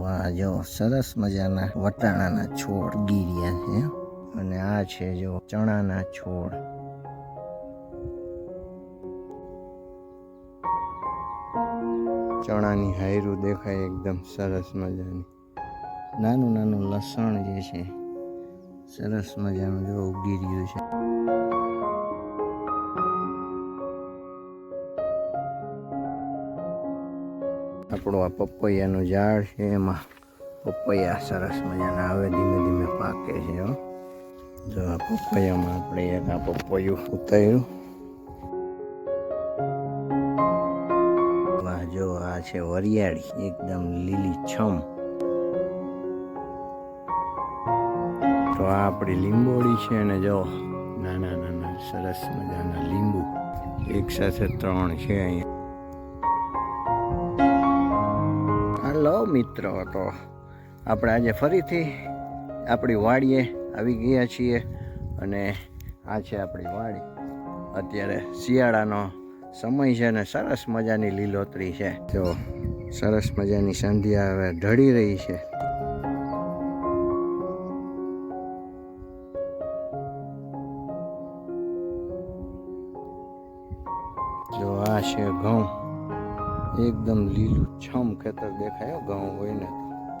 વાહ જો સરસ મજાના વટાણાના છોડ ગીર્યા છે. અને આ છે જો ચણાના છોડ. ચણાની હાયરું દેખાય એકદમ સરસ મજાની. નાનું નાનું લસણ જે છે, સરસ મજાનું જો ઉગી રહ્યું છે. આપણું આ પપૈયાનું ઝાડ છે, એમાં પપૈયા સરસ મજાના આવે, ધીમે ધીમે પાકે છે, હો. જો આ પપૈયામાં આપણે એક આ પપૈયું ઉતાર્યું. વાહ, જો આ છે વરિયાળી, એકદમ લીલી છમ. તો આ આપણી લીંબોળી છે અને જો, નાના નાના, સરસ મજાના લીંબુ. એક સાથે ત્રણ છે અહીંયા. મિત્રો તો આપણે આજે ફરીથી આપણી વાડીએ આવી ગયા છીએ અને આ છે આપણી વાડી. અત્યારે શિયાળાનો સમય છે ને સરસ મજાની લીલોતરી છે. તો સરસ મજાની સંધ્યા હવે ઢળી રહી છે. જો આ છે ઘઉં. એકદમ લીલું છમ ખેતર દેખાય ઘઉં હોય ને.